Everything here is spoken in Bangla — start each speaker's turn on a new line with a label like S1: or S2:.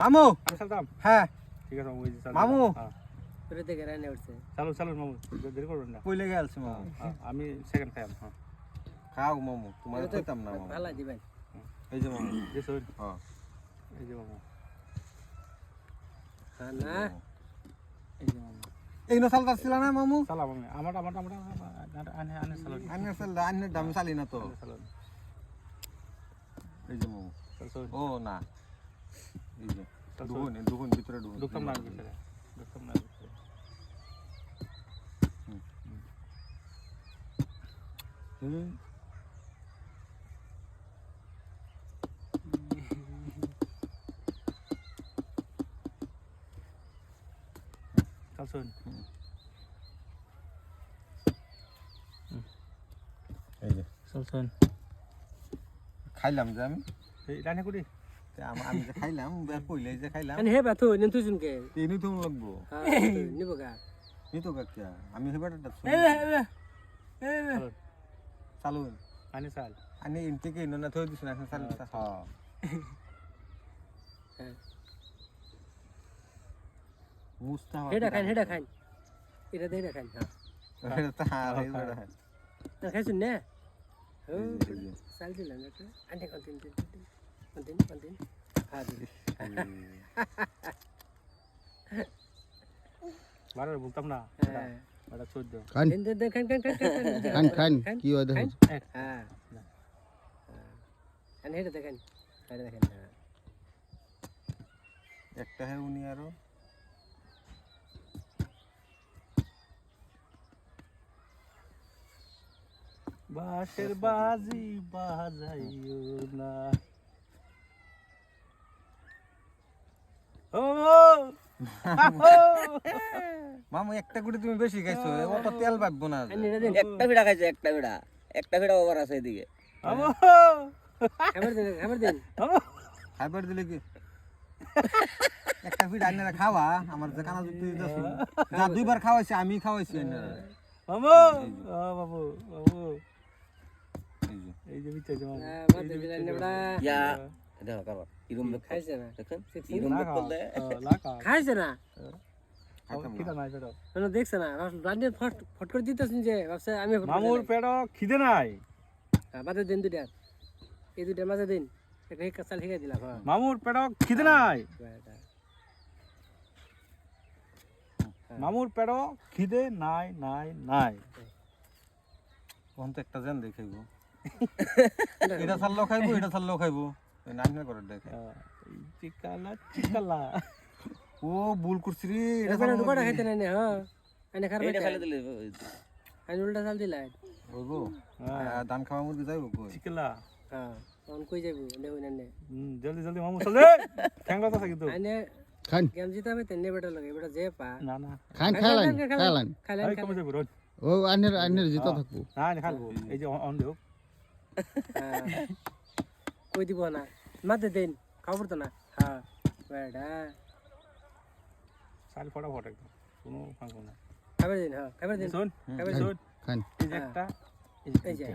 S1: মামু!
S2: আমি চালতাম
S1: হ্যাঁ।
S2: ঠিক আছে মামু।
S1: মামু।
S2: হ্যাঁ,
S3: করে দেখে রান্না উঠছে
S2: চালু চালু মামু দেরি করবেন না।
S1: কইলে গেলছি মামু।
S2: হ্যাঁ, আমি সেকেন্ড খাইম হ্যাঁ।
S1: খাও মামু তোমার কইতাম না মামু।
S3: ভালো দিবেন।
S1: এই যে মামু।
S2: যে শরীর।
S1: হ্যাঁ।
S2: এই যে মামু।
S3: হ্যাঁ না
S2: এই যে মামু।
S1: এই ন সালতা ছিল না মামু?
S2: চালাম আমি আমার আমার আমার আনে আনে চালু
S1: আন্নে সাল আন্নে দাম চালি না তো। এই যে মামু। ও না। దుఃఖం
S2: నాకు పెట్టదా దుఃఖం sơn, Kalsun. sơn,
S1: Khai
S2: lầm ra
S1: mấy. Thì
S2: ra này
S1: cũng đi. আমি যে খাইলাম কইলে যে খাইলাম।
S3: হে ব্যথ হইলে তুই জুনকে।
S1: তিনি তো লাগবো।
S3: নিব গা।
S1: নিত আমি হে
S2: চাল। আনি
S1: ইনটিকে ইনো না থই দিছ না চাল হ্যাঁ মুস্তাফা
S3: হেডা খান হেডা খান এটা দেডা খান হ্যাঁ
S2: বারো বলতাম না এটা
S1: একটা হ্যাঁ উনি আরও।
S2: বাঁশের বাজি বাজাইও না।
S1: মামু একটা করে তুমি বেশি খাইছো অত তেল ভাববো না
S4: একটা ভিড়া খাইছে একটা ভিড়া। একটা ভিড়া ওভার আছে এদিকে।
S3: খাবার দেন খাবার দেন।
S2: আমো
S1: খাইবার দিলে কি? একটা আইনারা খাওয়া আমার যে কানা যুক্তি দিতেছি। যা দুইবার খাওয়াইছে আমি খাওয়াইছি আইনারা।
S2: বাবু বাবু
S1: এই যে।
S3: হ্যাঁ
S4: ইয়া। দেখো কারবার ইরম বেক
S3: খাইছে না।
S4: দেখেন। ইরম
S2: না
S4: করলে
S3: খাইছে না?
S2: খিদে
S1: না
S2: নাই
S3: দেখছে না। ফট ফট করে দিতেছেন যে ভাবছে আমি
S2: মামুর
S3: দিলাম।
S2: খিদে নাই।
S3: হ্যাঁ, বাদে দিন দুইটা। এই দুইটার মাঝে দিন। একটা হিকা চাল হিকা দিলাম হ্যাঁ।
S2: মামুর পেটো খিদে নাই। মামুর পেটো খিদে নাই নাই নাই।
S1: কোন তো একটা জেন দেখাইবো এটা ছাড়লেও খাইবো এটা ছাড়লেও খাইবো। নাইনা করে দেখে।
S2: চিকালা চিকালা।
S1: ও ভুল করছি রে এটা
S3: এবারে ঢুকাটা খাইতে নাই হ্যাঁ।
S4: খাইলে দিলে
S3: আমি উল্টা চাল দিলাই
S1: হইবো
S2: হ্যাঁ।
S1: ধান খাওয়া মুরগি যাইবো কই?
S2: চিকালা।
S3: হ্যাঁ তখন কই যাব দেখো না
S2: হুম, জলদি জলদি মামু চল ঠ্যাংলা আছে কিন্তু।
S3: আনে
S5: খান।
S3: গেম জিতা তেনে বেটা লাগে বেটা যে পা।
S2: না না।
S5: খান খাইলান খাইলেন
S2: এই কমে যাব রোজ।
S5: ও আনের আনের জিতা থাকব।
S2: না এই যে অন দেও
S3: হ্যাঁ। কই দিব না মাতে দিন খাবার তো না হ্যাঁ বেটা
S2: চাল ফটাফট একদম কোনো ফাঙ্কো না
S3: খাবার দিন হ্যাঁ খাবার দিন
S2: শোন
S3: খাবার
S2: শোন
S5: খান
S2: এই যে একটা এই যে